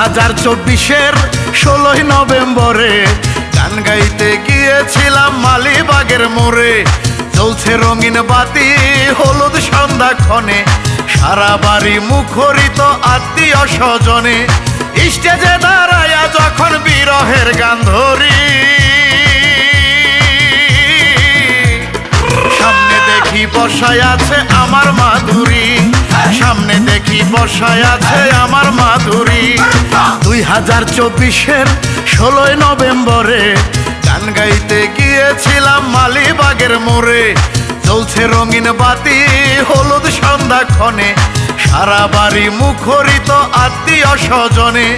হাজার চব্বিশের ষোলোই নভেম্বরে গান গাইতে গিয়েছিলাম মালিবাগের মোড়ে। চলছে রঙিন বাতি, হলুদ সন্ধ্যা ক্ষণে। সারা বাড়ি মুখরিত আত্মীয় স্বজনে। স্টেজে দাঁড়ায়া যখন বিরহের গান ধরি। সামনে দেখি বসায় আছে আমার মাধুরী। সামনে দেখি বসায় আছে আমার মাধুরী। দুই হাজার চব্বিশের ষোলোই নভেম্বরে গান গাইতে গিয়েছিলাম মালিবাগের মোড়ে। চলছে রঙিন বাতি, হলুদ সন্ধ্যা ক্ষণে। সারা বাড়ি মুখরিত আত্মীয় স্বজনে।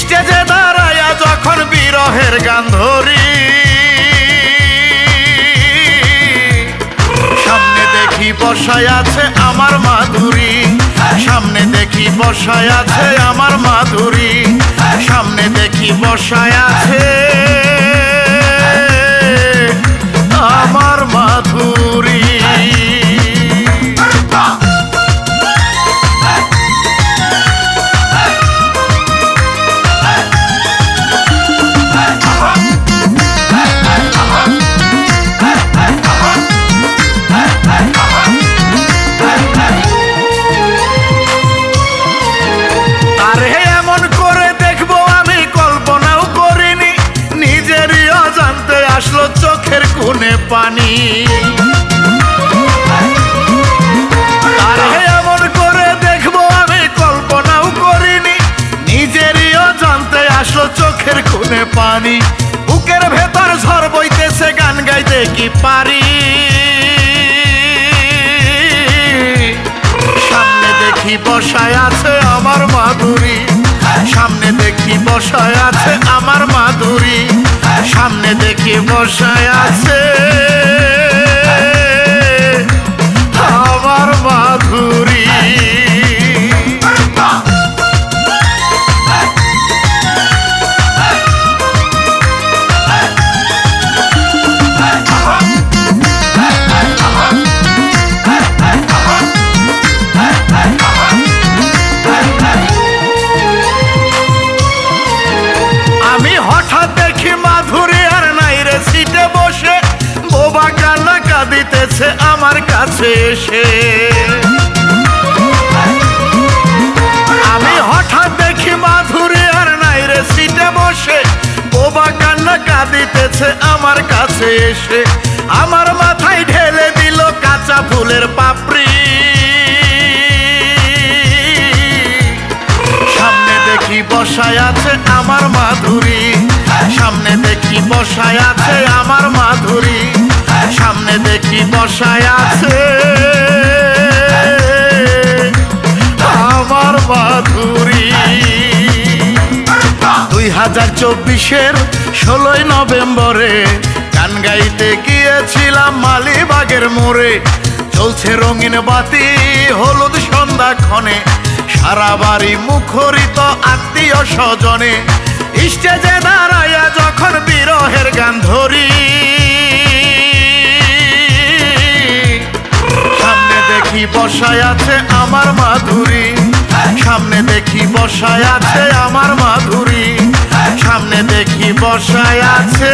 স্টেজে দাঁড়ায়া যখন বিরহের গান ধরি। সামনে দেখি বসায় আছে আমার মাধুরী। সামনে দেখি বসায় আছে আমার মাধুরী। সামনে দেখি বসায় আছে চোখের পানি। এমন করে আমি, কল্পনাও করিনি। অজান্তে আসলো চোখের পানি। বুকের ভেতর ঝড় বইতেছে, গান গাইতে কি পারি? সামনে দেখি বসায় আছে আমার মাধুরী। সামনে দেখি বসায় আছে আমার মাধুরী। সামনে দেখি বসায় আছে। আমার কাছে এসে। আমি হঠাৎ দেখি মাধুরী আর নাই রে সিটে বসে। বোবা কান্না কাঁদিতেছে আমার কাছে এসে। আমার মাথায় ঢেলে দিল কাঁচা ফুলের পাপড়ি। সামনে দেখি বসায় আছে আমার মাধুরী। সামনে দেখি বসায় আছে আমার মাধুরী। সামনে দেখি বসায় আছে। আমার মাধুরী। দুই হাজার চব্বিশের ষোলোই নভেম্বরে গান গাইতে গিয়েছিলাম মালিবাগের মোড়ে। চলছে রঙিন বাতি, হলুদ সন্ধ্যা ক্ষণে। সারা বাড়ি মুখরিত আত্মীয় স্বজনে। স্টেজে দাঁড়াইয়া যখন বিরহের গান ধরি। দেখি বসায় আছে আমার মাধুরী। সামনে দেখি বসায় আছে আমার মাধুরী। সামনে দেখি বসায় আছে